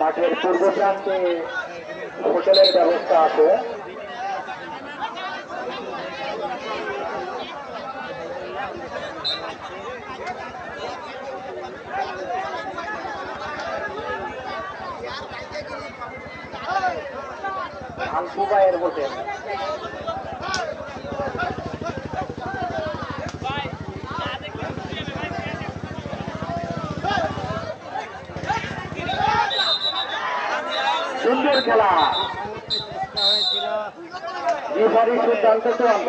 মাঠের পূর্ব প্রান্তে হোটেলের ব্যবস্থা আছে। আলফুবাইয়ের হোটেল। খেলা। রিফারি সিদ্ধান্ত চূড়ান্ত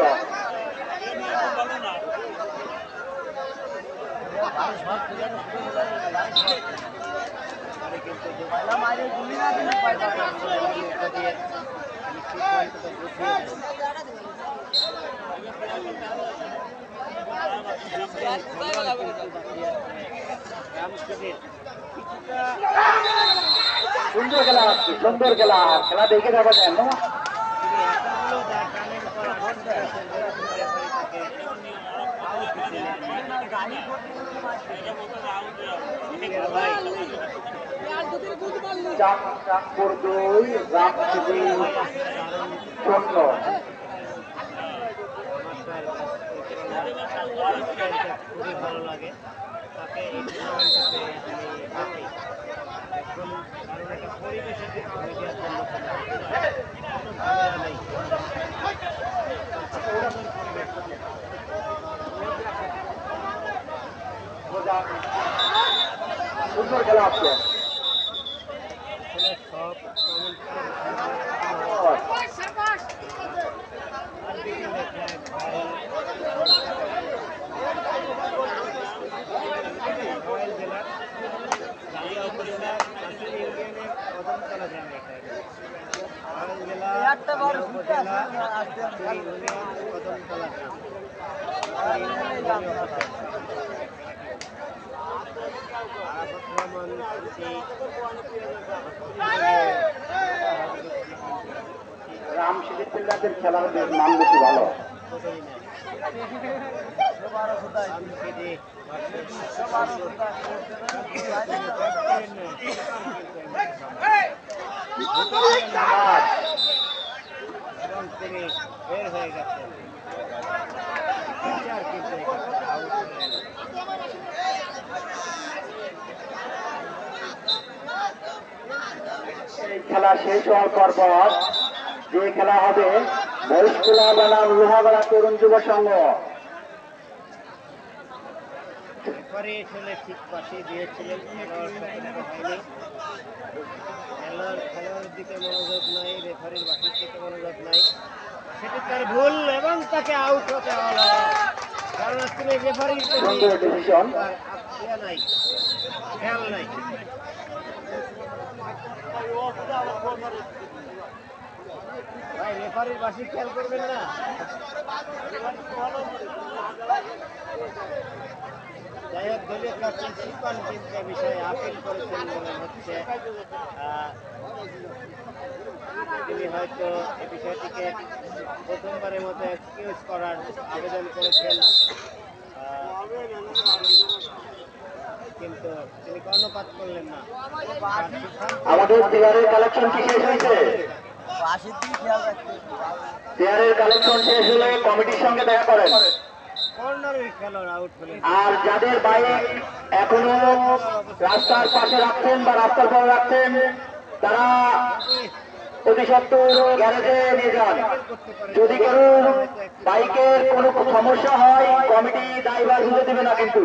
সুন্দর খেলা সুন্দর খেলা। খেলা দেখে দুই রামশিবি শূন্য। খুবই ভালো লাগে। তাকে সুন্দর খেলা সব কমেন্ট আর দিকে লেখা এক ভাই নড়াইল জেলার কালিয়া উপজেলার কাশির ইউনিয়নের কদমতলা গ্রামে এটা নড়াইল জেলা কালিয়া উপজেলা কাশির ইউনিয়ন কদমতলা গ্রাম কাশির কৃষি রামশিবি খেলার নাম বেশি ভালো তিনি বের হয়ে গেছেন বিচার কিন্তু এখানে আউট হয়ে গেল। এই খেলা শেষ হওয়ার পর পর যে খেলা হবে বৈশকুলা বনাম লোহাগড়া তরুণ যুব সংঘ। দিকে মনোযোগ নাই রেফারির বাকির দিকে মনোযোগ নাই। সেটি তার ভুল এবং তাকে আউট হতে হলো। কারণ আসলে রেফারির প্রতি সুন্দর ডিসিশন তার নাই খেয়াল নাই। ভাই রেফারির বাসি খেয়াল করবেন না? যাই হোক, দলীয় শিপান কিন্তু বিষয়ে আপিল করেছেন মনে হচ্ছে তিনি হয়তো এই বিষয়টিকে প্রথমবারের মতো এক্সকিউজ করার আবেদন করেছেন। কিন্তু তিনি কর্ণপাত করলেন না। আমাদের প্লেয়ারের কালেকশন কি শেষ হয়েছে? প্লেয়ারের কালেকশন শেষ হলে কমিটির সঙ্গে দেখা করেন। আর যাদের বাইক এখনও রাস্তার পাশে রাখছেন বা রাস্তার পরে রাখছেন তারা অতি সত্তর গ্যারেজে নিয়ে যান। যদি কারও বাইকের কোনো সমস্যা হয় কমিটি দায়ভার বুঝে দেবে না কিন্তু।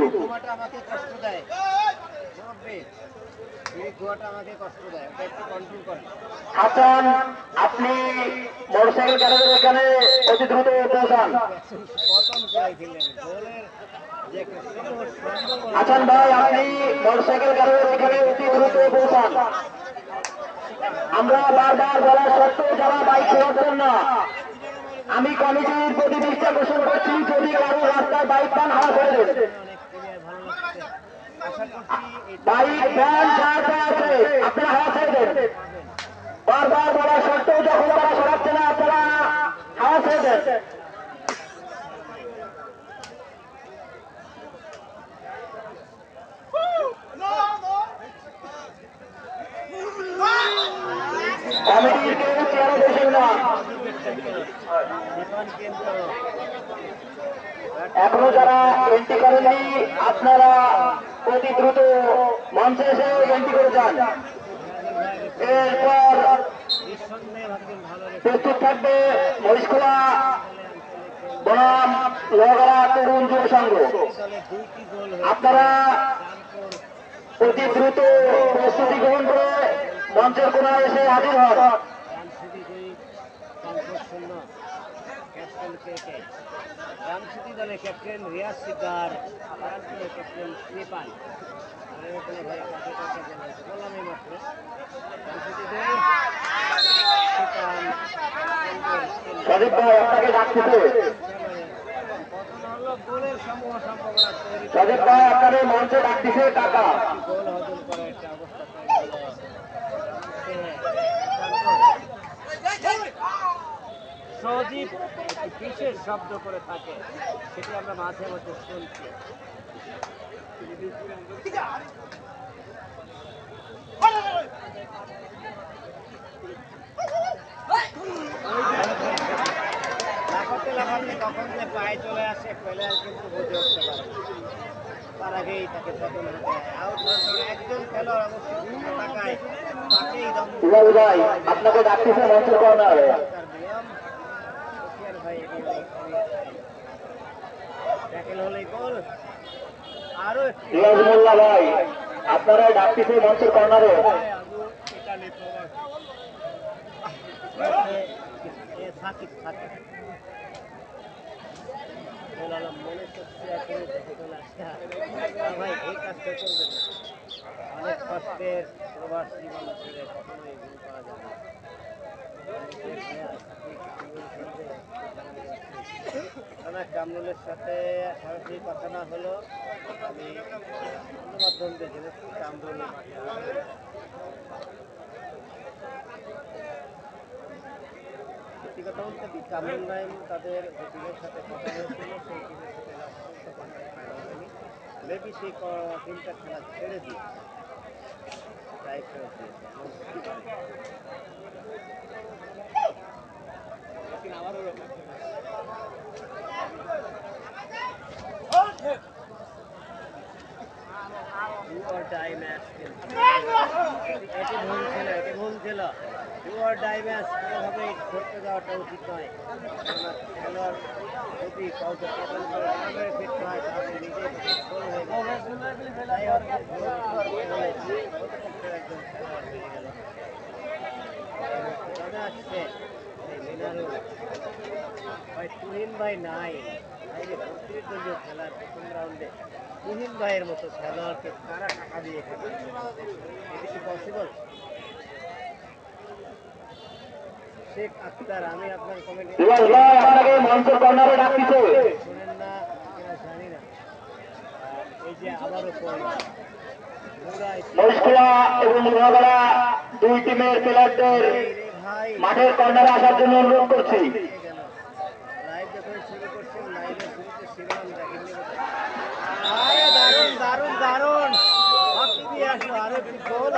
হাসান আপনি মোটরসাইকেল গ্যারেজের এখানে অতি দ্রুত পৌঁছান। হাসান ভাই আপনি মোটরসাইকেল গ্যারেজের এখানে অতি দ্রুত পৌঁছান। আমরা বারবার বলা সত্ত্বেও যারা বাইক ফেরতেন না আমি কমিটির প্রতি দৃষ্টি ঘোষণা করছি, যদি কারও রাস্তায় বাইক পান হারা করে এই বাইক ভ্যান যা আছে, আপনারা হারা ছেড়ে দেন। বারবার বলা সত্ত্বেও যখন তারা সরাচ্ছে না, আপনারা হারা ছেড়ে দেন। এখন যারা এন্ট্রি করেননি আপনারা অতি দ্রুত মঞ্চে এসে এন্ট্রি করে যান। এরপর প্রস্তুত থাকবে মহিষখোলা বনাম লোহাগড়া তরুণ যুব সংঘ। আপনারা অতি দ্রুত প্রস্তুতি গ্রহণ করে মঞ্চের কোনায় এসে হাজির হন রামসিটি দুই কানপুর শূন্য ক্যাপ্টেন কে কে রামসিটি দলের ক্যাপ্টেন রিয়াজ সিদ্দার রামপুরের ক্যাপ্টেন জানাইছে বললাম এই মাত্র রামসিটি দুই সুতান সদীপ ভাই আপনাকে ডাকতেছে পতন হলো গোলের সমূহ সম্ভাবনা তৈরি। করে সদীপ ভাই আপনাদের মঞ্চে ডাকতেছে টাকা গোল করে একটা অবস্থা তৈরি হলো সজীব একটি বিশেষ শব্দ করে থাকে সেটি আমরা মাঝে মাঝে শুনছি। লাফাতে যে পায়ে চলে আসে প্লেয়ার কিন্তু বুঝে উঠতে পারে তার আগেই তাকে পতন হতে আউট একজন খেলোয়াড় অবশ্যই ঘুরে তাকায় তাকেই দম আপনাকে ডাকতেছে কর্নারে তার নিয়ম বসিয়ার ভাই এগিয়ে ট্যাকেল হলেই গোল আরও একটি রিয়াজ মোল্লা ভাই আপনারা ডাকতেছে মঞ্চের কর্নারে এ সাকিব সাকিব গোল আলম মনে করছে এখন দেখে চলে আসছে না ভাই। এই কাজটা করবে না। অনেক কষ্টের প্রবাস জীবন ছেড়ে কখনোই গোল পাওয়া যায় না। না কামরুলের সাথে সরাসরি কথা না হলো আমি গণমাধ্যম দেখে কামরুল সত্যি বলতে কি, কামরুল নাইম তাদের যে সাথে কথা হয়েছিল সেই টিমের সাথে করা। মেবি সেই টিমটা খেলা ছেড়ে দিয়েছে। তাই ফেরত দিয়েছে। Do or die match। এটি ভুল ছিল, এটি ভুল ছিল। ডু অর ডাই ম্যাচ কোনোভাবেই ধরতে যাওয়াটা উচিত নয়। খেলোয়াড় যদি কাউকে পতন করে না ফিট হয়, তাহলে নিজেই গোল হয়ে যাবে। ভুল একজন খেলোয়াড় হয়ে গেল জানা আসছে এই মিনারুল ভাই তুহিন ভাই নাই। খেলার প্রথম রাউন্ডে তুহিন ভাইয়ের মতো খেলোয়াড়কে কারা টাকা দিয়ে খেলে এটি কি পসিবল শেখ আক্তার আমি আপনার কমেন্টে আপনাকে মঞ্চের কর্নারে ডাকতেছে শোনেন না কিনা জানি না। এই যে আবারও পড়লাম। এবং দুই টিমের প্লেয়ারদের মাঠের কর্নারে আসার জন্য অনুরোধ করছি গেল লাইভ যখন শুরু করছেন লাইভের শুরুতে শিরোনাম দেখেননি বোধহয়। আরে দারুণ দারুণ দারুণ ফাঁকি দিয়ে আসলো আরও একটি গোল হজমপতি হলো এবং দেখি পান্ডায় ধোকায় পড়ে গেল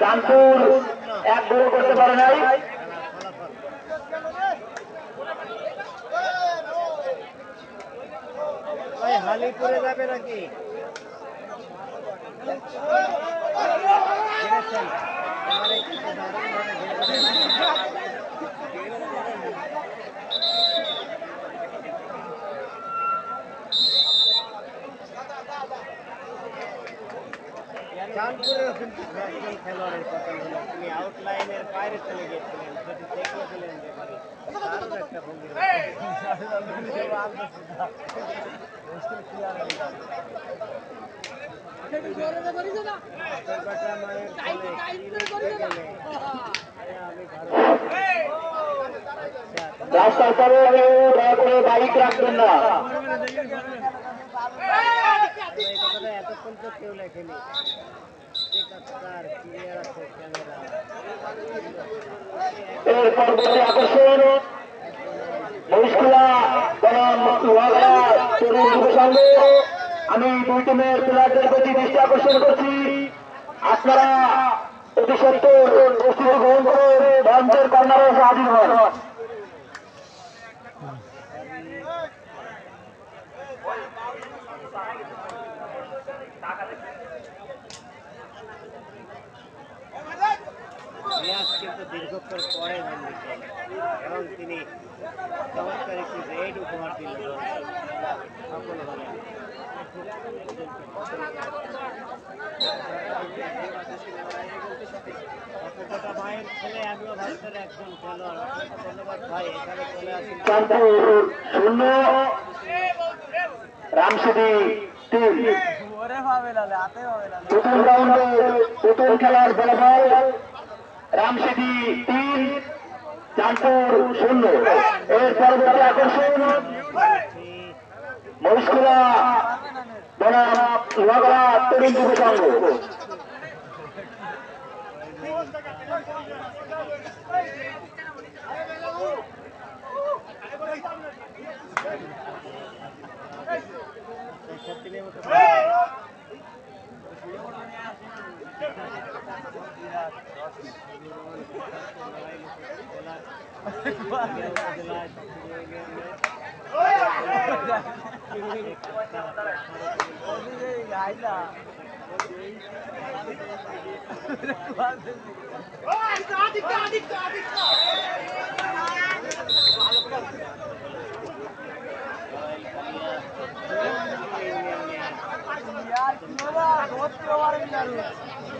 চাঁদপুর এক গোল করতে পারে নাই। হালি যাবে নাকি? কিন্তু একজন খেলোয়াড়ের পতন হলো তিনি আউটলাইনের বাইরে চলে গিয়েছিলেন সেটি একটা ভঙ্গি রাস্তার পরে দয়া করে বাইক রাখবেন না। এতক্ষণ তো কেউ লেখেনি। ঠিক আছে স্যার ক্লিয়ার আছে ক্যামেরা এর পরবর্তী আকর্ষণ মহিষকুলা বনাম লোহাগড়া তরুণ যুব সংঘ আমি দুই টিমের প্লেয়ারদের প্রতি দৃষ্টি আকর্ষণ করছি। আপনারা অতি প্রস্তুতি গ্রহণ করে মঞ্চের কর্নারে এসে হাজির দীর্ঘক্ষণ পরে এবং তিনি চমৎকার একটি রেড উপহার দিলেন। সফল হলেন। অপকটা মায়ের ছেলে আমিও ভারতের একজন খেলোয়াড়। ধন্যবাদ ভাই এখানে চলে আসেন। চাঁদপুর শূন্য রামসিদি তিন প্রথম রাউন্ডে প্রথম খেলার ফলাফল রামসিদি তিন চাঁদপুর শূন্য। এর পরবর্তী আকর্ষণ মহিষকুলা বনাম লোহাগড়া তরুণ যুব সংঘ। মতো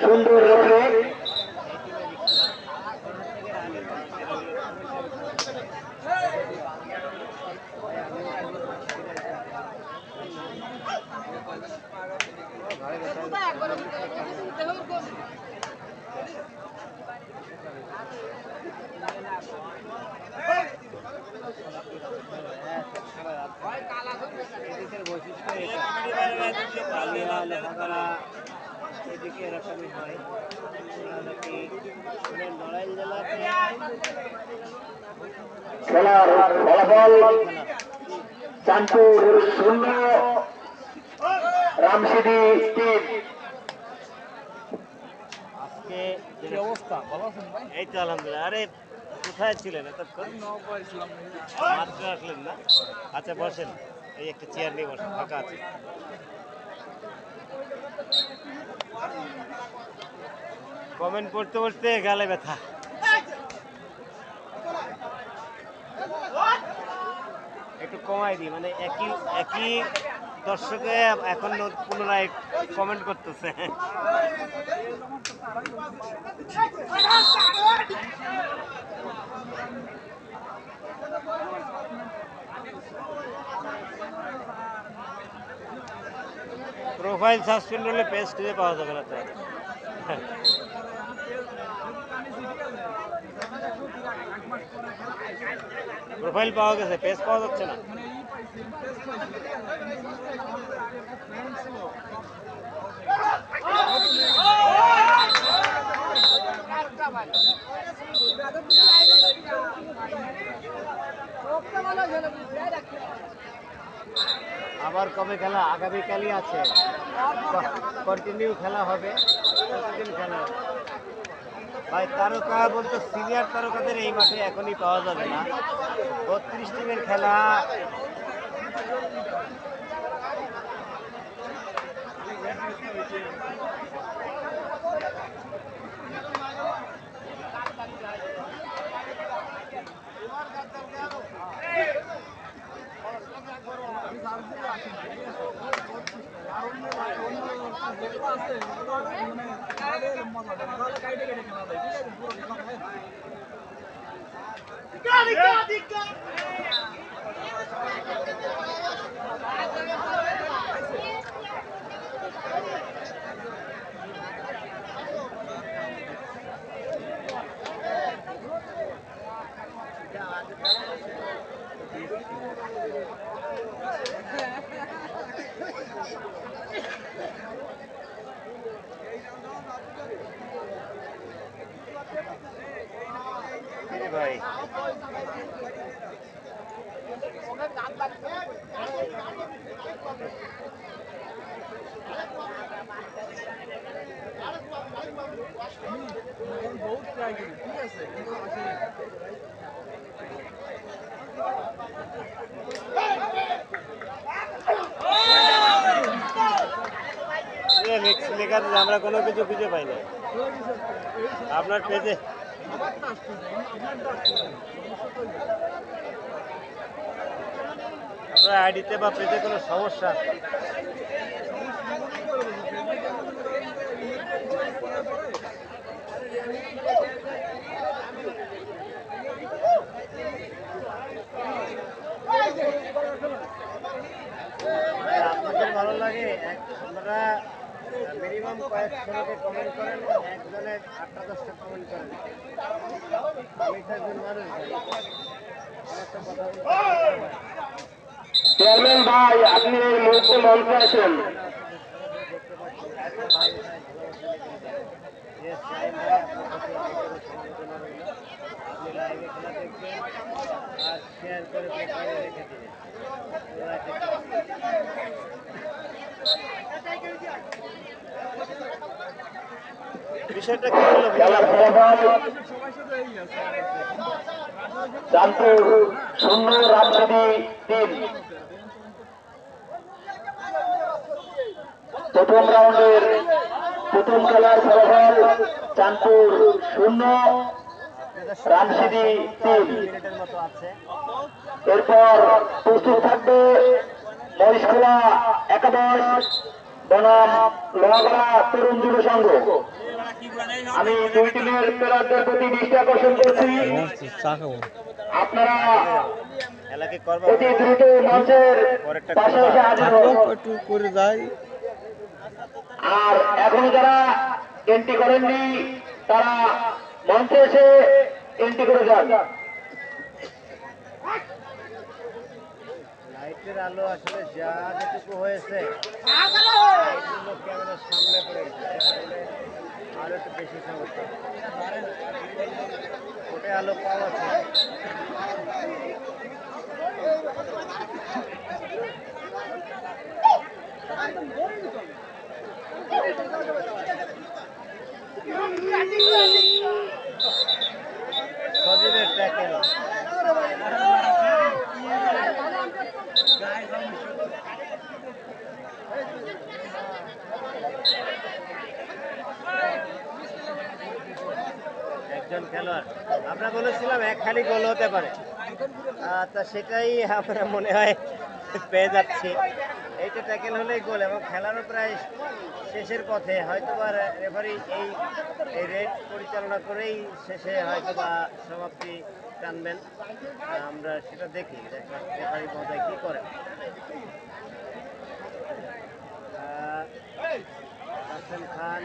সুন্দর রেফারে এদিকের এদিকে এরকমই হয়। নাকি নড়াইল জেলাতে খেলার ফলাফল চাঁদপুর শূন্য রামসিদি তিন। আজকে যে অবস্থা এই তো আলহামদুলিল্লাহ। আরে কোথায় ছিলেন এতক্ষণ? মাত্র আসলেন না? আচ্ছা বসেন। এই একটা চেয়ার নিয়ে বসেন ফাঁকা আছে কমেন্ট পড়তে পড়তে গালে ব্যথা। একটু কমাই দিই মানে একই একই দর্শকে এখন পুনরায় কমেন্ট করতেছে। প্রোফাইল সাসপেন্ড হলে পেজ খুঁজে পাওয়া যাবে না তো আর। প্রোফাইল পাওয়া গেছে পেজ পাওয়া যাচ্ছে না আবার কবে খেলা? আগামীকালই আছে। কন্টিনিউ খেলা হবে। খেলা। ভাই, তারকা বলতে সিনিয়র তারকাদের এই মাঠে এখনই পাওয়া যাবে না। বত্রিশ টিমের খেলা। Got it, got it, got it! আমরা কোনো কিছু খুঁজে পাই না। আপনার পেজে। আপনার আইডিতে বা পেজে কোনো সমস্যা ভালো আমরা মিনিমাম কয়েকশো লোকে কমেন্ট করেন একজনে আটটা দশটা কমেন্ট করেন। আমি তো একজন মানুষ চেয়ারম্যান ভাই আপনি এই মুহূর্তে মঞ্চে আসেন আর শেয়ার করে রেখে দিবেন প্রথম রাউন্ডের প্রথম খেলার ফলাফল চাঁদপুর শূন্য রামসিদি তিন। এরপর প্রস্তুত থাকবে মহিষখোলা একাদশ, বনাম, লোহাগড়া তরুণ যুব সংঘ। আমি দুই টিমের প্লেয়ারদের প্রতি দৃষ্টি আকর্ষণ করছি। আপনারা অতি দ্রুত মঞ্চের পাশে এসে একটু করে যাই আর এখনও যারা এন্ট্রি করেননি, তারা মঞ্চে এসে এন্ট্রি করে যান। লাইটের আলো আসলে যা যেটুকু হয়েছে, ক্যামেরার সামনে পড়ে গেছে। আরও একটু বেশি সমস্যা আলো কম আছে। সজীবের ট্যাকেল একজন খেলোয়াড়। আমরা বলেছিলাম এক খালি গোল হতে পারে। তা সেটাই আমরা মনে হয় পেয়ে যাচ্ছি। এইটা ট্যাকেল হলেই গোল এবং খেলারও প্রায় শেষের পথে। হয়তো বা রেফারি এই এই রেড পরিচালনা করেই শেষে হয়তো বা সমাপ্তি টানবেন। আমরা সেটা দেখি রেফারি মহোদয় কী করেন। হাসান খান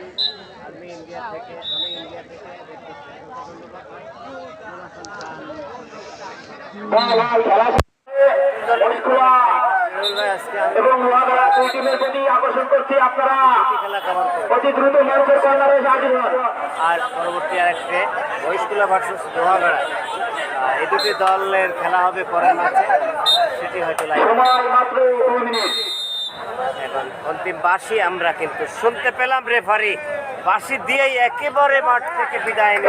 আমি ইন্ডিয়া থেকে আমি ইন্ডিয়া থেকে এবং দুই টিমের প্রতি আকর্ষণ করছি আপনারা। অতি দ্রুত কর্নারে হাজির হন। আর পরবর্তী আরেকটে বয়স্কুলা ভার্সেস আহ, এই দুটি দলের খেলা হবে পরের ম্যাচে। সেটি হয়তো লাইভ সময় মাত্র দুই মিনিট। এখন অন্তিম বাঁশি আমরা কিন্তু শুনতে পেলাম রেফারি বাসি দিয়েই একেবারে মাঠ থেকে বিদায়